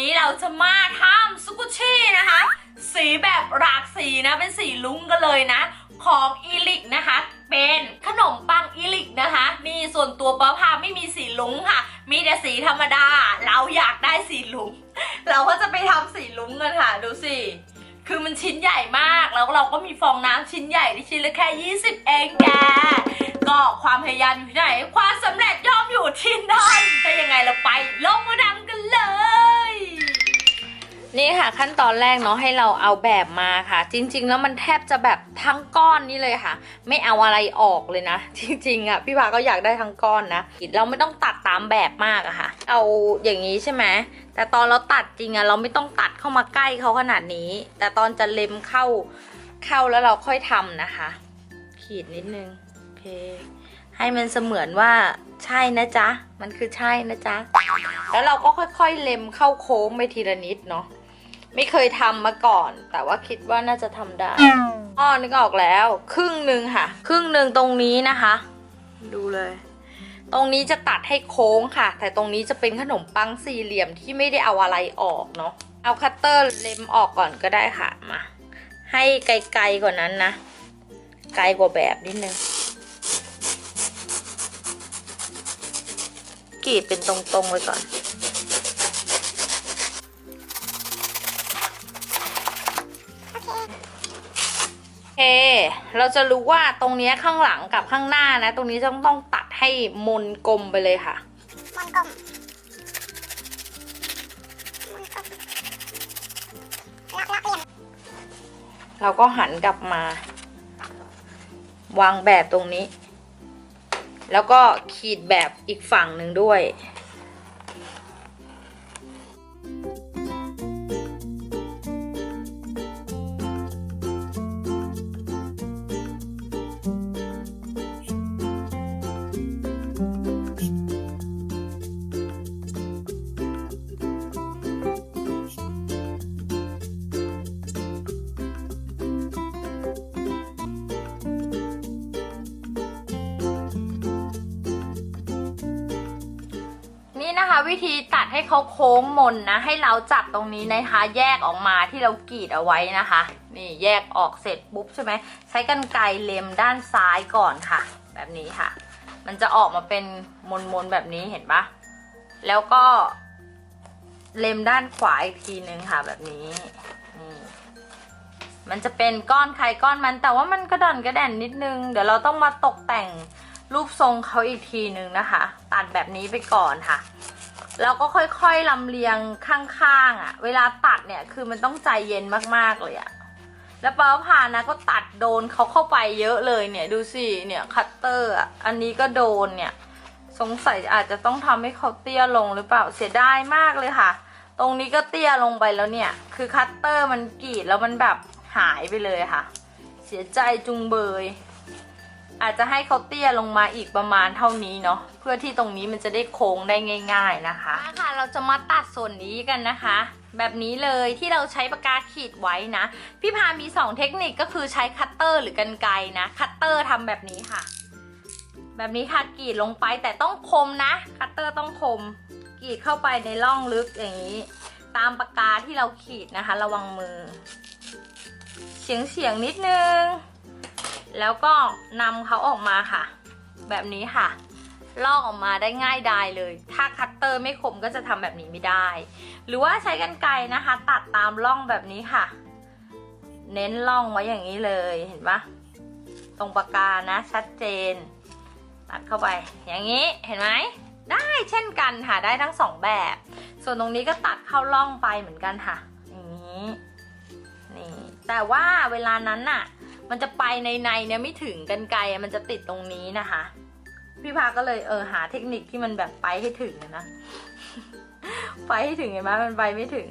นี้เราจะมาทำซุกุชินะคะ สีแบบหลากสีนะเป็นสีลุ้งกันเลยนะ ของอีลิกนะคะ เป็นขนมปังอีลิกนะคะนี่ส่วนตัวป้าพาไม่มีสีลุ้งค่ะ มีแต่สีธรรมดา เราอยากได้สีลุ้ง เราก็จะไปทำสีลุ้งกันค่ะ ดูสิคือมันชิ้นใหญ่มากแล้วเราก็มีฟองน้ำชิ้นใหญ่ที่ชิ้นละแค่ 20 เองแกก็ความพยายามอยู่ที่ไหน ความสำเร็จย่อมอยู่ที่นั่นถ้ายัง ขั้นตอนแรกเนาะให้เราเอาแบบมาค่ะ จริง ๆ แล้วมันแทบจะแบบทั้งก้อนนี่เลยค่ะ ไม่เอาอะไรออกเลยนะ จริงๆอะพี่พาก็อยากได้ทั้งก้อนนะเราไม่ต้องตัดตามแบบมากอะค่ะ เอาอย่างนี้ใช่ไหมแต่ตอนเราตัดจริงอะเราไม่ต้องตัดเข้ามาใกล้เขาขนาดนี้ แต่ตอนจะเล็มเข้าเข้าแล้วเราค่อยทำนะคะ ขีดนิดนึงโอเคให้มันเสมือนว่าใช่นะจ๊ะ มันคือใช่นะจ๊ะ แล้วเราก็ค่อยๆเล็มเข้าโค้งไปทีละนิดเนาะ ไม่เคยทำมาก่อน แต่ว่าคิดว่าน่าจะทำได้อ้อนึกออกแล้ว ครึ่งหนึ่งค่ะ ครึ่งหนึ่งตรงนี้นะคะ ดูเลย ตรงนี้จะตัดให้โค้งค่ะ แต่ตรงนี้จะเป็นขนมปังสี่เหลี่ยมที่ไม่ได้เอาอะไรออกเนาะเอาคัตเตอร์เล็มออกก่อนก็ได้ค่ะมาให้ไกลๆกว่านั้นนะ ไกลกว่าแบบนิดนึงกรีดเป็นตรงๆไว้ก่อน เคเราจะรู้ว่าตรงนี้ข้างหลังกับข้างหน้านะ ตรงนี้ต้องต้องตัดให้มนกลมไปเลยค่ะมันกลมมนกลมลักลักเหลี่ยมเราก็หันกลับมา วางแบบตรงนี้ แล้วก็ขีดแบบอีกฝั่งหนึ่งด้วย วิธีตัดให้เขาโค้งมนนะ ให้เราจับตรงนี้นะคะ แยกออกมาที่เรากรีดเอาไว้นะคะ นี่แยกออกเสร็จปุ๊บใช่ไหมใช้กรรไกรเล็มด้านซ้ายก่อนค่ะ แบบนี้ค่ะ มันจะออกมาเป็นมนๆแบบนี้เห็นปะแล้วก็เล็มด้านขวาอีกทีนึงค่ะ แบบนี้นี่มันจะเป็นก้อนใครก้อนมันแต่ว่ามันกระดันกระแด่นนิดนึง เดี๋ยวเราต้องมาตกแต่งรูปทรงเขาอีกทีนึงนะคะ ตัดแบบนี้ไปก่อนค่ะ แล้วก็ค่อยๆลำเลียงข้างๆอะ่ะ เวลาตัดเนี่ยคือมันต้องใจเย็นมากๆเลยอะ่ะแล้วป้าพานะก็ตัดโดนเขาเข้าไปเยอะเลยเนี่ยดูสิเนี่ยคัตเตอร์อะอันนี้ก็โดนเนี่ย สงสัยอาจจะต้องทำให้เขาเตี้ยลงหรือเปล่าเสียดายมากเลยค่ะ ตรงนี้ก็เตี้ยลงไปแล้วเนี่ย คือคัตเตอร์มันกรีดแล้วมันแบบหายไปเลยค่ะ เสียใจจุงเบย อาจจะให้เขาเตี้ยลงมาอีกประมาณเท่านี้เนาะเพื่อที่ตรงนี้มันจะได้โค้งได้ง่าย ๆนะคะค่ะเราจะมาตัดส่วนนี้กันนะคะ แบบนี้เลยที่เราใช้ปากกาขีดไว้นะ พี่พามี 2 เทคนิคก็คือใช้คัตเตอร์หรือกันไกรนะ คัตเตอร์ทำแบบนี้ค่ะ แบบนี้ค่ะกรีดลงไปแต่ต้องคมนะ คัตเตอร์ต้องคมกรีดเข้าไปในร่องลึกอย่างนี้ ตามปากกาที่เราขีดนะคะ ระวังมือ เฉียงเฉียงๆนิดนึง แล้วก็นำเขาออกมาค่ะ แบบนี้ค่ะ ลอกออกมาได้ง่ายดายเลย ถ้าคัตเตอร์ไม่คมก็จะทำแบบนี้ไม่ได้ หรือว่าใช้กรรไกรนะคะ ตัดตามร่องแบบนี้ค่ะ เน้นร่องไว้อย่างนี้เลยเห็นปะตรงปากกานะชัดเจน ตัดเข้าไป อย่างนี้เห็นไหมได้เช่นกันค่ะได้ทั้งสองแบบ ส่วนตรงนี้ก็ตัดเข้าร่องไปเหมือนกันค่ะ อย่างนี้นี่แต่ว่าเวลานั้นน่ะ มันจะไปในในเนี่ยไม่ถึงกันไกลมันจะติดตรงนี้นะคะ พี่พาก็เลยเออหาเทคนิคที่มันแบบไปให้ถึงนะไปให้ถึงเห็นไหมมันไปไม่ถึง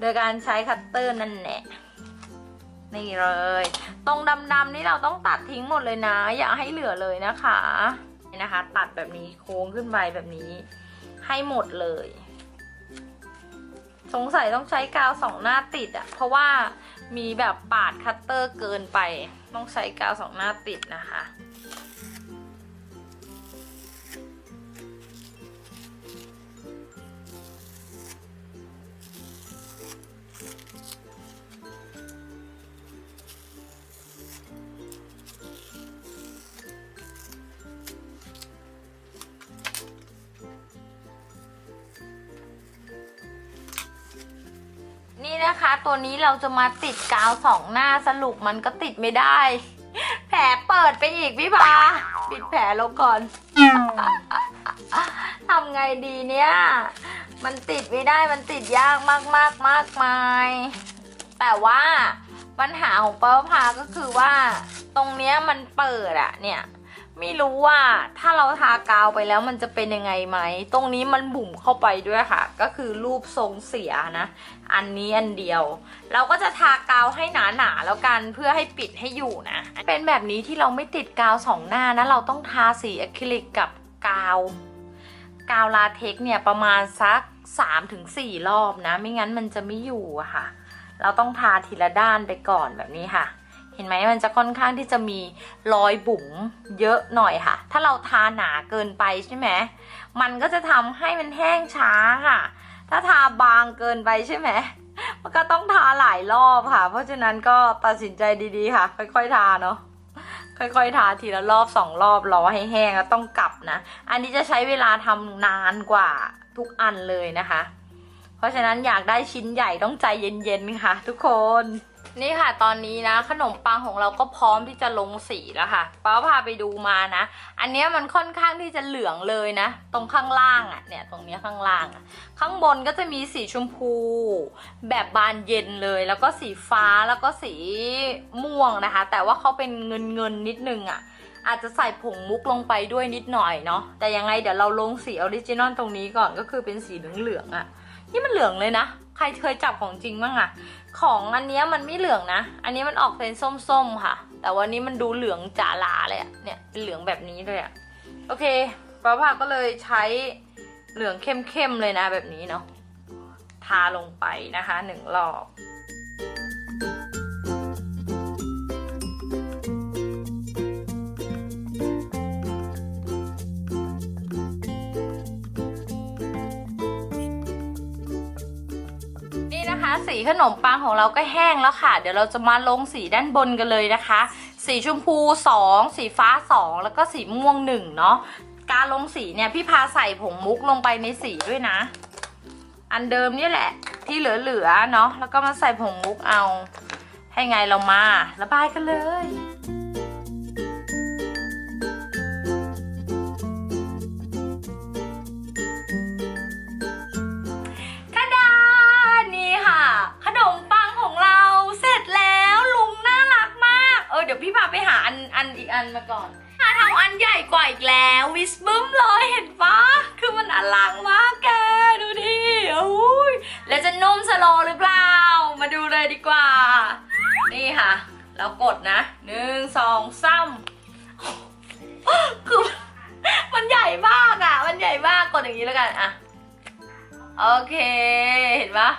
โดยการใช้คัตเตอร์นั่นแหละนี่เลย ตรงดำๆนี่เราต้องตัดทิ้งหมดเลยนะ อย่าให้เหลือเลยนะคะนี่นะคะ ตัดแบบนี้โค้งขึ้นไปแบบนี้ ให้หมดเลย สงสัยต้องใช้กาวสองหน้าติดอะเพราะว่า มีแบบปาดคัตเตอร์เกินไป ต้องใช้กาวสองหน้าติดนะคะ ตัวนี้เราจะมาติดกาวสองหน้าสรุปมันก็ติดไม่ได้ แผลเปิดไปอีกพี่พาปิดแผลลงก่อนทำไงดีเนี่ย มันติดไม่ได้มันติดยากมากมากมากมาย แต่ว่าปัญหาของเปิ้ลพาก็คือว่า ตรงเนี้ยมันเปิดอะเนี่ย ไม่รู้ว่าถ้าเราทากาวไปแล้วมันจะเป็นยังไงไหม ตรงนี้มันบุ่มเข้าไปด้วยค่ะ ก็คือรูปทรงเสียนะ อันนี้อันเดียว เราก็จะทากาวให้หนาๆแล้วกันเพื่อให้ปิดให้อยู่นะ เป็นแบบนี้ที่เราไม่ติดกาวสองหน้านะ เราต้องทาสีอะคริลิกกับกาว กาวลาเทคเนี่ยประมาณสัก 3-4 รอบนะ ไม่งั้นมันจะไม่อยู่ค่ะ เราต้องทาทีละด้านไปก่อนแบบนี้ค่ะ เห็นไหมมันจะค่อนข้างที่จะมีรอยบุ๋มเยอะหน่อยค่ะ ถ้าเราทาหนาเกินไปใช่ไหมมันก็จะทำให้มันแห้งช้าค่ะ ถ้าทาบางเกินไปใช่ไหมมันก็ต้องทาหลายรอบค่ะ เพราะฉะนั้นก็ตัดสินใจดีๆค่ะ ค่อย ๆ ทาเนาะค่อยๆ ทาทีละรอบสองรอบรอให้แห้งแล้วต้องกลับนะ อันนี้จะใช้เวลาทำนานกว่าทุกอันเลยนะคะ เพราะฉะนั้นอยากได้ชิ้นใหญ่ต้องใจเย็นๆค่ะทุกคน นี่ค่ะตอนนี้นะขนมปังของเราก็พร้อมที่จะลงสีแล้วค่ะป้าพาไปดูมานะ อันนี้มันค่อนข้างที่จะเหลืองเลยนะ ตรงข้างล่างอะ่ะเนี่ยตรงนี้ข้างล่างอะ่ะ ข้างบนก็จะมีสีชมพู แบบบานเย็นเลย แล้วก็สีฟ้าแล้วก็สีม่วงนะคะ แต่ว่าเขาเป็นเงินเงินนิดนึงอะ่ะ อาจจะใส่ผงมุกลงไปด้วยนิดหน่อยเนาะแต่ยังไงเดี๋ยวเราลงสีออริจินอลตรงนี้ก่อนก็คือเป็นสีเหลืองๆอะ่ะนี่มันเหลืองเลยนะ ใครเคยจับของจริงบ้างอะ ของอันนี้มันไม่เหลืองนะ อันนี้มันออกเป็นส้มๆค่ะ แต่วันนี้มันดูเหลืองจ๋าลาเลยอะเนี่ยเป็นเหลืองแบบนี้เลยอะโอเคป้าภาก็เลยใช้เหลืองเข้มๆเลยนะแบบนี้เนาะทาลงไปนะคะหนึ่งรอบ สีขนมปังของเราก็แห้งแล้วค่ะ เดี๋ยวเราจะมาลงสีด้านบนกันเลยนะคะ สีชมพู 2 สีฟ้า 2 แล้วก็สีม่วง1เนาะการลงสีเนี่ยพี่พาใส่ผงมุกลงไปในสีด้วยนะ อันเดิมนี่แหละ ที่เหลือๆเนาะแล้วก็มาใส่ผงมุกเอา ให้ไงเรามาระบายกันเลย นอันอีกอันมาก่อนพาทำอันใหญ่กว่าอีกแล้ววิสบึ้มเลยเห็นปะคือมันอลังมากแกดูดิอุ้ยแล้วจะนุ่มสโลหรือเปล่า มาดูเลยดีกว่า นี่ค่ะ เรากดนะหนึ่งสองสามคือมันใหญ่มากอะ มันใหญ่มากกดอย่างนี้แล้วกันอะโอเค เห็นปะ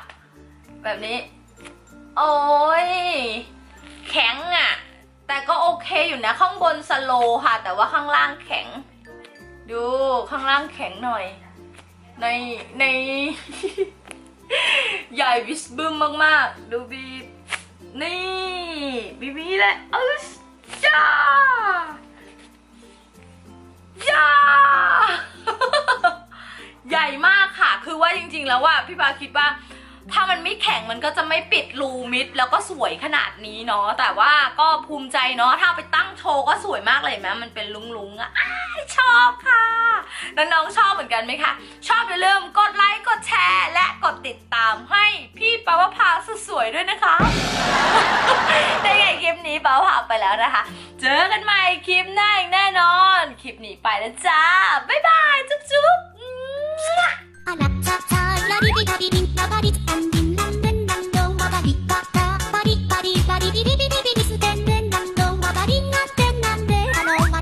แบบนี้ โอ้ยแข็งอะ่ะ แต่ก็โอเคอยู่นะ ข้างบนสโลค่ะ แต่ว่าข้างล่างแข็ง ดูข้างล่างแข็งหน่อย ในในใหญ่วิสบึ้มมากๆ ดูบีนี่บีบีแหละเออจ้าจ้าใหญ่มากค่ะ คือว่าจริงๆแล้วว่าพี่ปาคิดว่า ถ้ามันไม่แข็งมันก็จะไม่ปิดรูมิดแล้วก็สวยขนาดนี้เนาะแต่ว่าก็ภูมิใจเนาะถ้าไปตั้งโชว์ก็สวยมากเลยเห็นไหมมันเป็นลุงๆอะอ้ายชอบค่ะน้องๆชอบเหมือนกันไหมคะ ชอบอย่าลืมกดไลค์กดแชร์ และกดติดตามให้พี่ปาวพาสุดสวยด้วยนะคะในไงคลิปนี้ปาวพาไปแล้วนะคะ เจอกันใหม่คลิปหน้าอีกแน่นอน คลิปนี้ไปแล้วจ้าบ๊ายบายจุ๊บๆ あら、さ、らりびたびりん、ばばりつ、ん